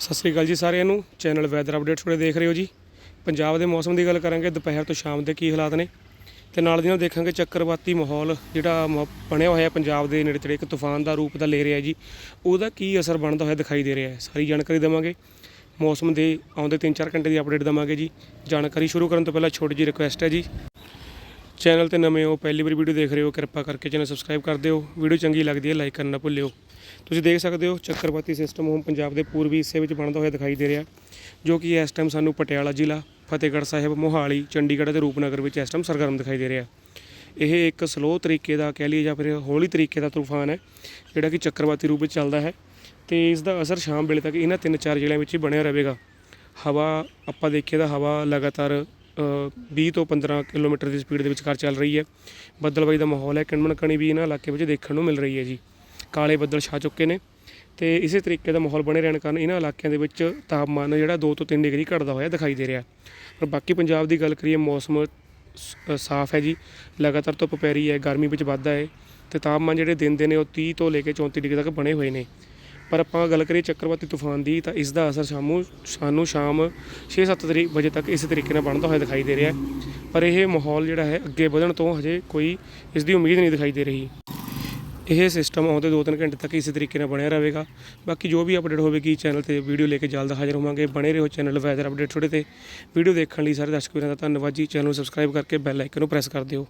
ਸਤਿ ਸ੍ਰੀ ਅਕਾਲ ਜੀ ਸਾਰਿਆਂ ਨੂੰ। ਚੈਨਲ ਵੈਦਰ ਅਪਡੇਟਸ ਥੋੜੇ ਦੇਖ ਰਹੇ ਹੋ ਜੀ। ਪੰਜਾਬ ਦੇ ਮੌਸਮ ਦੀ ਗੱਲ ਕਰਾਂਗੇ, ਦੁਪਹਿਰ ਤੋਂ ਸ਼ਾਮ ਦੇ ਕੀ ਹਾਲਾਤ ਨੇ। ਤੇ ਨਾਲ ਦੀ ਨਾਲ ਦੇਖਾਂਗੇ ਚੱਕਰਵਾਤੀ ਮਾਹੌਲ, ਜਿਹੜਾ ਮ- ਬਣਿਆ ਹੋਇਆ ਪੰਜਾਬ ਦੇ ਨੇੜੇ ਤੇੜੇ, ਇੱਕ ਤੂਫਾਨ ਦਾ ਰੂਪ ਦਾ ਲੈ ਰਿਹਾ ਜੀ। ਉਹਦਾ ਕੀ ਅਸਰ ਬਣਦਾ ਹੋਇਆ ਦਿਖਾਈ ਦੇ ਰਿਹਾ ਹੈ? ਸਾਰੀ ਜਾਣਕਾਰੀ ਦੇਵਾਂਗੇ। ਮੌਸਮ ਦੇ ਆਉਂਦੇ 3-4 ਘੰਟੇ ਦੀ ਅਪਡੇਟ ਦੇਵਾਂਗੇ ਜੀ। ਜਾਣਕਾਰੀ ਸ਼ੁਰੂ ਕਰਨ ਤੋਂ ਪਹਿਲਾਂ ਛੋਟੀ ਜਿਹੀ ਰਿਕੁਐਸਟ ਹੈ ਜੀ। ਚੈਨਲ ਤੇ ਨਵੇਂ ਹੋ, ਪਹਿਲੀ ਵਾਰੀ ਵੀਡੀਓ ਦੇਖ ਰਹੇ ਹੋ, ਕਿਰਪਾ ਕਰਕੇ ਚੈਨਲ ਸਬਸਕ੍ਰਾਈਬ ਕਰ ਦਿਓ। ਵੀਡੀਓ ਚੰਗੀ ਲੱਗਦੀ ਹੈ ਲਾਈਕ ਕਰਨਾ ਨਾ ਭੁੱਲਿਓ। ਤੁਸੀਂ ਦੇਖ ਸਕਦੇ ਹੋ, ਚੱਕਰਵਾਤੀ ਸਿਸਟਮ ਹੁਣ ਪੰਜਾਬ ਦੇ ਪੂਰਬੀ ਹਿੱਸੇ ਵਿੱਚ ਬਣਦਾ ਹੋਇਆ ਦਿਖਾਈ ਦੇ ਰਿਹਾ। ਜੋ ਕਿ ਇਸ ਟਾਈਮ ਸਾਨੂੰ ਪਟਿਆਲਾ ਜ਼ਿਲ੍ਹਾ, ਫਤਿਹਗੜ੍ਹ ਸਾਹਿਬ, ਮੋਹਾਲੀ, ਚੰਡੀਗੜ੍ਹ ਅਤੇ ਰੂਪਨਗਰ ਵਿੱਚ ਇਸ ਟਾਈਮ ਸਰਗਰਮ ਦਿਖਾਈ ਦੇ ਰਿਹਾ। ਇਹ ਇੱਕ ਸਲੋ ਤਰੀਕੇ ਦਾ ਕਹਿ ਲਈਏ ਜਾਂ ਫਿਰ ਹੌਲੀ ਤਰੀਕੇ ਦਾ ਤੂਫਾਨ ਹੈ, ਜਿਹੜਾ ਕਿ ਚੱਕਰਵਾਤੀ ਰੂਪ ਵਿੱਚ ਚੱਲਦਾ ਹੈ। ਤੇ ਇਸ ਦਾ ਅਸਰ ਸ਼ਾਮ ਵੇਲੇ ਤੱਕ ਇਹਨਾਂ ਤਿੰਨ ਚਾਰ ਜ਼ਿਲ੍ਹਿਆਂ ਵਿੱਚ ਹੀ ਬਣਿਆ ਰਹੇਗਾ। ਹਵਾ, ਆਪਾਂ ਦੇਖੀਏ ਤਾਂ ਹਵਾ ਲਗਾਤਾਰ 20 ਤੋਂ 15 ਕਿਲੋਮੀਟਰ ਦੀ ਸਪੀਡ ਦੇ ਵਿੱਚ ਵਿਚਕਾਰ ਚੱਲ ਰਹੀ ਹੈ। ਬੱਦਲਬਾਈ ਦਾ ਮਾਹੌਲ ਹੈ। ਕਿਣਮਣ ਕਣੀ ਵੀ ਇਹਨਾਂ ਇਲਾਕੇ ਵਿੱਚ ਦੇਖਣ ਨੂੰ ਮਿਲ ਰਹੀ ਹੈ ਜੀ। ਕਾਲੇ ਬੱਦਲ ਛਾ ਚੁੱਕੇ ਨੇ ਤੇ ਇਸੇ ਤਰੀਕੇ ਦਾ ਮਾਹੌਲ ਬਣੇ ਰਹਿਣ ਕਾਰਨ ਇਹਨਾਂ ਇਲਾਕਿਆਂ ਦੇ ਵਿੱਚ ਤਾਪਮਾਨ ਜਿਹੜਾ 2 ਤੋਂ 3 ਡਿਗਰੀ ਘਟਦਾ ਹੋਇਆ ਦਿਖਾਈ ਦੇ ਰਿਹਾ ਪਰ ਬਾਕੀ ਪੰਜਾਬ ਦੀ ਗੱਲ ਕਰੀਏ, ਮੌਸਮ ਸ- ਸਾਫ਼ ਹੈ ਜੀ। ਲਗਾਤਾਰ ਧੁੱਪ ਪੈ ਰਹੀ ਹੈ। ਗਰਮੀ ਵਿੱਚ ਵਾਧਾ ਹੈ ਤੇ ਤਾਪਮਾਨ ਜਿਹੜੇ ਦਿਨ ਦੇ ਨੇ ਉਹ 30 ਤੋਂ ਲੈ ਕੇ 34 ਡਿਗਰੀ ਤੱਕ ਬਣੇ ਹੋਏ ਨੇ। ਪਰ ਆਪਾਂ ਗੱਲ ਕਰੀਏ ਚੱਕਰਵਾਤੀ ਤੂਫਾਨ ਦੀ, ਤਾਂ ਇਸ ਦਾ ਅਸਰ ਸ਼ਾਮੂ ਸਾਨੂੰ ਸ਼ਾਮ 6-7 ਤਰੀਕ ਵਜੇ ਤੱਕ ਇਸੇ ਤਰੀਕੇ ਨਾਲ ਬਣਦਾ ਹੋਇਆ ਦਿਖਾਈ ਦੇ ਰਿਹਾ ਹੈ। ਪਰ ਇਹ ਮਾਹੌਲ ਜਿਹੜਾ ਹੈ, ਅੱਗੇ ਵਧਣ ਤੋਂ ਹਜੇ ਕੋਈ ਇਸ ਦੀ ਉਮੀਦ ਨਹੀਂ ਦਿਖਾਈ ਦੇ ਰਹੀ। ਇਹ ਸਿਸਟਮ ਆਉਂਦੇ 2-3 ਘੰਟੇ ਤੱਕ ਇਸੇ ਤਰੀਕੇ ਨਾਲ ਬਣਿਆ ਰਹੇਗਾ। ਬਾਕੀ ਜੋ ਵੀ ਅਪਡੇਟ ਹੋਵੇਗੀ ਚੈਨਲ ਤੇ ਵੀਡੀਓ ਲੈ ਕੇ ਜਲਦ ਹਾਜ਼ਰ ਹੋਵਾਂਗੇ। ਬਣੇ ਰਹੋ ਚੈਨਲ ਵੈਦਰ ਅਪਡੇਟ ਛੋੜੇ ਤੇ। ਵੀਡੀਓ ਦੇਖਣ ਲਈ ਸਾਰੇ ਦਰਸ਼ਕ ਵੀਰਾਂ ਦਾ ਧੰਨਵਾਦ ਜੀ। ਚੈਨਲ ਨੂੰ ਸਬਸਕ੍ਰਾਈਬ ਕਰਕੇ ਬੈਲ ਆਈਕਨ ਨੂੰ ਪ੍ਰੈਸ ਕਰ ਦਿਓ।